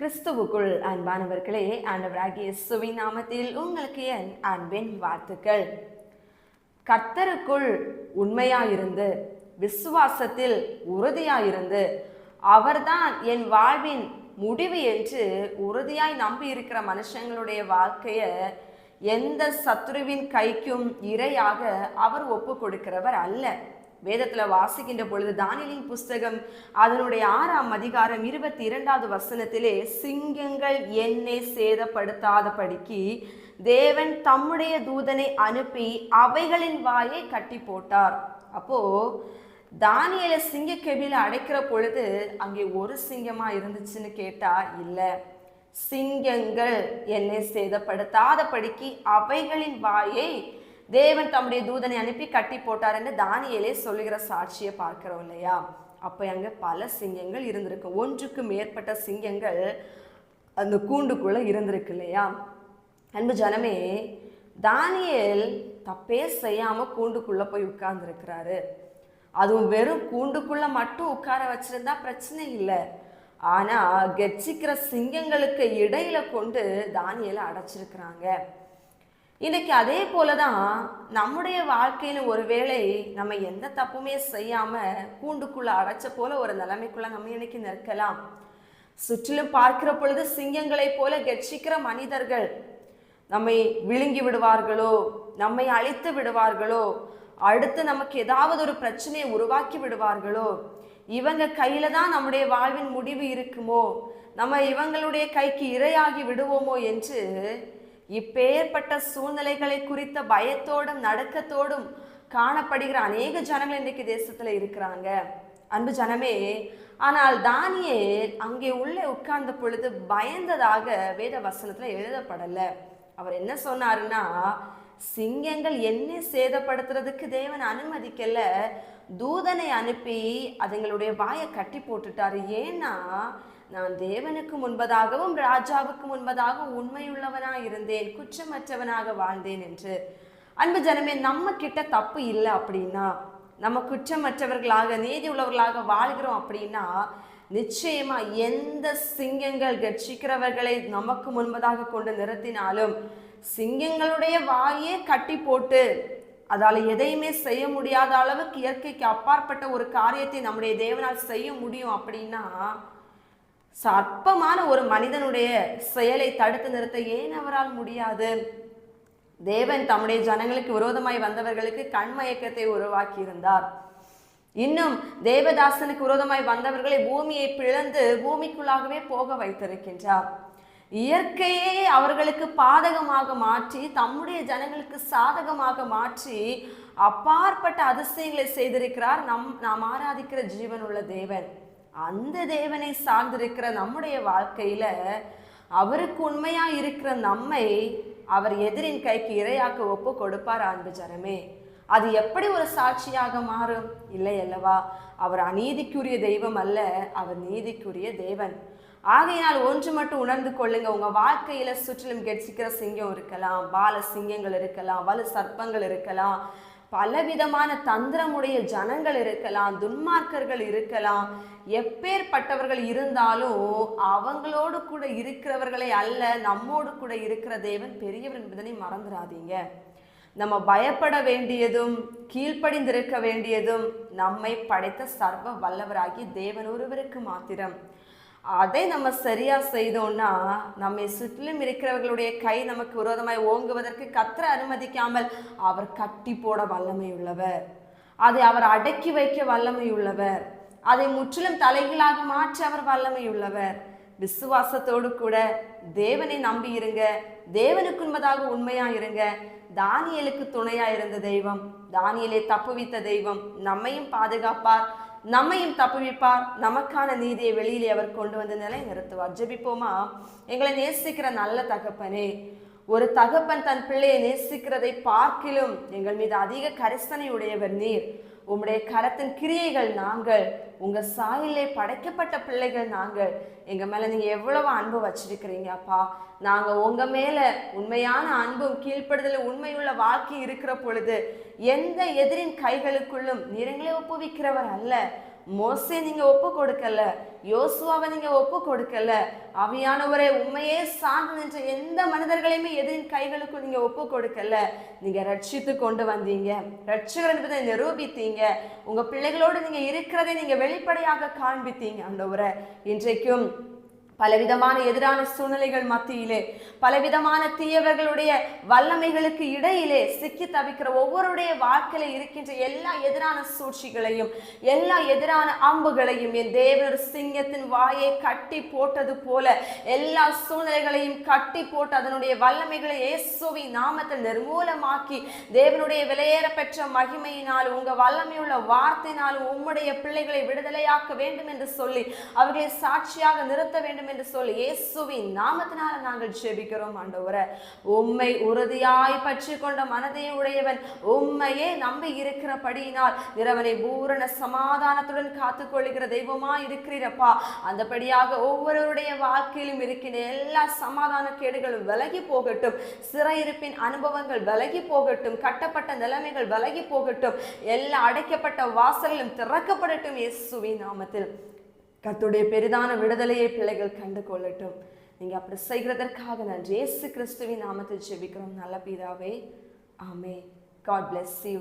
கிறிஸ்துவுக்குள் அன்பானவர்களே ஆண்டவராகிய சுவி நாமத்தில் உங்களுக்கு என் அன்பின் வாழ்த்துக்கள். கர்த்தருக்குள் உண்மையாயிருந்து விசுவாசத்தில் உறுதியாயிருந்து அவர்தான் என் வாழ்வின் முடிவு என்று உறுதியாய் நம்பி இருக்கிற மனுஷங்களுடைய வாழ்க்கையை எந்த சத்துருவின் கைக்கும் இரையாக அவர் ஒப்பு கொடுக்கிறவர் அல்ல. வேதத்தில் வாசிக்கின்ற பொழுது தானியலின் புஸ்தகம் அதனுடைய ஆறாம் அதிகாரம் இருபத்தி இரண்டாவது வசனத்திலே சிங்கங்கள் என்னை சேதப்படுத்தாதபடிக்கு தேவன் தம்முடைய தூதனை அனுப்பி அவைகளின் வாயை கட்டி போட்டார். அப்போ தானியலை சிங்க கெபில அடைக்கிற பொழுது அங்கே ஒரு சிங்கமா இருந்துச்சுன்னு கேட்டா இல்லை. சிங்கங்கள் என்னை சேதப்படுத்தாதபடிக்கு அவைகளின் வாயை தேவன் தம்முடைய தூதனை அனுப்பி கட்டி போட்டார் என்று தானியலே சொல்லுகிற சாட்சியை பார்க்கிறோம் இல்லையா? அப்போ அங்கே பல சிங்கங்கள் இருந்திருக்கு. ஒன்றுக்கு மேற்பட்ட சிங்கங்கள் அந்த கூண்டுக்குள்ளே இருந்திருக்கு இல்லையா? அன்பு ஜனமே தானியல் தப்பே செய்யாமல் கூண்டுக்குள்ளே போய் உட்கார்ந்துருக்கிறாரு. அதுவும் வெறும் கூண்டுக்குள்ளே மட்டும் உட்கார வச்சுருந்தா பிரச்சனை இல்லை. ஆனால் கெச்சிக்கிற சிங்கங்களுக்கு இடையில கொண்டு தானியலை அடைச்சிருக்கிறாங்க. இன்றைக்கி அதே போலதான் நம்முடைய வாழ்க்கையில ஒருவேளை நம்ம எந்த தப்புமே செய்யாமல் கூண்டுக்குள்ளே அடைச்ச போல ஒரு நிலைமைக்குள்ளே நம்ம இன்னைக்கு நிற்கலாம். சுற்றிலும் பார்க்கிற பொழுது சிங்கங்களைப் போல கெட்சிக்கிற மனிதர்கள் நம்மை விழுங்கி விடுவார்களோ நம்மை அழித்து விடுவார்களோ அடுத்து நமக்கு ஏதாவது ஒரு பிரச்சனையை உருவாக்கி விடுவார்களோ இவங்க கையில தான் நம்முடைய வாழ்வின் முடிவு இருக்குமோ நம்ம இவங்களுடைய கைக்கு இரையாகி விடுவோமோ என்று இப்பேற்பட்ட சூழ்நிலைகளை குறித்த பயத்தோடும் நடுக்கத்தோடும் காணப்படுகிற அநேக ஜனங்கள் இன்றைக்கு தேசத்துல இருக்கிறாங்க. அன்பு ஜனமே ஆனால் தானியேல் அங்கே உள்ளே உட்கார்ந்த பொழுது பயந்ததாக வேத வசனத்துல எழுதப்படல. அவர் என்ன சொன்னாருன்னா சிங்கங்கள் என்ன சேதப்படுத்துறதுக்கு தேவன் அனுமதிக்கல. தூதனை அனுப்பி அதுங்களுடைய வாயை கட்டி போட்டுட்டாரு. ஏன்னா நான் தேவனுக்கு முன்பதாகவும் ராஜாவுக்கு முன்பதாகவும் உண்மையுள்ளவனாக இருந்தேன் குற்றமற்றவனாக வாழ்ந்தேன் என்று. அன்பு ஜனமே நம்ம கிட்ட தப்பு இல்லை அப்படின்னா நம்ம குற்றமற்றவர்களாக நீதி உள்ளவர்களாக வாழ்கிறோம் அப்படின்னா நிச்சயமா எந்த சிங்கங்கள் கட்சிக்கிறவர்களை நமக்கு முன்பதாக கொண்டு நிறுத்தினாலும் சிங்கங்களுடைய வாயே கட்டி போட்டு அதால் எதையுமே செய்ய முடியாத அளவுக்கு இயற்கைக்கு அப்பாற்பட்ட ஒரு காரியத்தை நம்முடைய தேவனால் செய்ய முடியும் அப்படின்னா சற்பமான ஒரு மனிதனுடைய செயலை தடுத்து நிறுத்த ஏன் அவரால் முடியாது? தேவன் தம்முடைய ஜனங்களுக்கு விரோதமாய் வந்தவர்களுக்கு கண்மயக்கத்தை உருவாக்கி இருந்தார் இன்னும் தேவதாசனுக்கு விரோதமாய் வந்தவர்களை பூமியை பிளந்து பூமிக்குள்ளாகவே போக வைத்திருக்கின்றார். இயற்கையே அவர்களுக்கு பாதகமாக மாற்றி தம்முடைய ஜனங்களுக்கு சாதகமாக மாற்றி அப்பாற்பட்ட அதிசயங்களை செய்திருக்கிறார் நம் நாம் ஆராதிக்கிற ஜீவனுள்ள தேவன். அந்த தேவனை சார்ந்திருக்கிற நம்முடைய வாழ்க்கையில் அவருக்கு உண்மையாக இருக்கிற நம்மை அவர் எதிரின் கைக்கு இரையாக்க ஒப்பு கொடுப்பார் அன்பு ஜனமே? அது எப்படி ஒரு சாட்சியாக மாறும்? இல்லை அல்லவா? அவர் அநீதிக்குரிய தெய்வம் அல்ல அவர் நீதிக்குரிய தேவன். ஆகையினால் ஒன்று மட்டும் உணர்ந்து கொள்ளுங்க உங்க வாழ்க்கையில சுற்றிலும் கெட்சிக்கிற சிங்கம் இருக்கலாம் பால சிங்கங்கள் இருக்கலாம் வலு சர்ப்பங்கள் இருக்கலாம் பலவிதமான தந்திரமுடைய ஜனங்கள் இருக்கலாம் துன்மார்க்கர்கள் இருக்கலாம். எப்பேற்பட்டவர்கள் இருந்தாலும் அவங்களோடு கூட இருக்கிறவர்களை அல்ல நம்மோடு கூட இருக்கிற தேவன் பெரியவர் என்பதனை மறந்துடாதீங்க நம்ம பயப்பட வேண்டியதும் கீழ்ப்படிந்திருக்க வேண்டியதும் நம்மை படைத்த சர்வ வல்லவராகி தேவன் ஒருவருக்கு மாத்திரம். அதை நம்ம சரியாக செய்தோம்னா நம்மை சுற்றிலும் இருக்கிறவர்களுடைய கை நமக்கு விரோதமாய் ஓங்குவதற்கு கத்திர அனுமதிக்காமல் அவர் கட்டி போட வல்லமை உள்ளவர் அதை அவர் அடக்கி வைக்க வல்லமை உள்ளவர் அதை முற்றிலும் தலைகளாக மாற்ற அவர் வல்லமை உள்ளவர் விசுவாசத்தோடு கூட தேவனை நம்பி இருங்க. தேவனுக்கு உண்பதாக உண்மையா இருங்க. தானியலுக்கு துணையா இருந்த தெய்வம் தானியலை தப்புவித்த தெய்வம் நம்மையும் பாதுகாப்பார். நம்மையும் தப்புவிப்பார். நமக்கான நீதியை வெளியிலே அவர் கொண்டு வந்து நிலை நிறுத்துவார் ஜெபிப்போமா? எங்களை நேசிக்கிற நல்ல தகப்பனே ஒரு தகப்பன் தன் பிள்ளையை நேசிக்கிறதை பார்க்கிலும் எங்கள் மீது அதிக கரிசனை உடையவர் நீர். உம்முடைய கரத்தின் கிரியைகள் நாங்கள். உங்க சாயிலே படைக்கப்பட்ட பிள்ளைகள் நாங்கள். எங்க மேல நீங்க எவ்வளவு அன்பு வச்சிருக்கிறீங்க அப்பா. நாங்க உங்க மேல உண்மையான அன்பும் கீழ்ப்படுதலும் உண்மையுள்ள வாழ்க்கை இருக்கிற பொழுது எந்த எதிரின் கைகளுக்குள்ளும் நீரங்களே ஒப்புவிக்கிறவர் அல்ல. மோசே நீங்க ஒப்பு கொடுக்கல யோசுவாவை நீங்க ஒப்பு கொடுக்கல. அவையானவரை உண்மையே சார்ந்து நின்ற எந்த மனிதர்களையுமே எதிரின் கைகளுக்கும் நீங்க ஒப்பு கொடுக்கல. நீங்க ரட்சித்து கொண்டு வந்தீங்க. ரட்சகர் என்பதை நிரூபித்தீங்க. உங்க பிள்ளைகளோடு நீங்க இருக்கிறதை நீங்க வெளிப்படையாக காண்பித்தீங்க அந்த உரை இன்றைக்கும் பலவிதமான எதிரான சூழ்நிலைகள் மத்தியிலே பலவிதமான தீயவர்களுடைய வல்லமைகளுக்கு இடையிலே சிக்கி தவிக்கிற ஒவ்வொருடைய வாழ்க்கையில இருக்கின்ற எல்லா எதிரான சூழ்ச்சிகளையும் எல்லா எதிரான அம்புகளையும் என் தேவர் சிங்கத்தின் வாயை கட்டி போட்டது போல எல்லா சூழ்நிலைகளையும் கட்டி போட்டு அதனுடைய வல்லமைகளை இயேசுவை நாமத்தில் நிர்மூலமாக்கி தேவனுடைய விலையேற பெற்ற மகிமையினால் உங்க வல்லமையுள்ள வார்த்தையினால் உம்முடைய பிள்ளைகளை விடுதலையாக்க வேண்டும் என்று சொல்லி அவர்களை சாட்சியாக நிறுத்த வேண்டும் என்று சொல்லி இயேசுவின் நாமத்தினால நாங்கள் ஜெபிக்கிறோம் ஆண்டவரே. உம்மை உறுதியாய் பற்றி கொண்ட மனதை உடையவன் உம்மையே நம்பி இருக்கிறபடியினால் இரவனை பூரண சமாதானத்துடன் காத்துக்கொள்கிற தெய்வமா இருக்கிறீரப்பா. அந்தபடியாக ஒவ்வொருவருடைய வாழ்க்கையிலும் இருக்கின்ற எல்லா சமாதான கேடுகளும் விலகி போகட்டும். சிறையிருப்பின் அனுபவங்கள் விலகி போகட்டும். கட்டப்பட்ட நிலைமைகள் விலகி போகட்டும். எல்லா அடைக்கப்பட்ட வாசல்களும் திறக்கப்படட்டும் இயேசுவின் நாமத்தில். கத்துடைய பெரிதான விடுதலையை பிள்ளைகள் கண்டு கொள்ளட்டும். நீங்க அப்படி செய்கிறதற்காக நான் ஜேசு கிறிஸ்துவின் நாமத்தில் ஜெபிக்கிறோம். நல்ல பீதாவே. ஆமே காட் பிளெஸ் யூ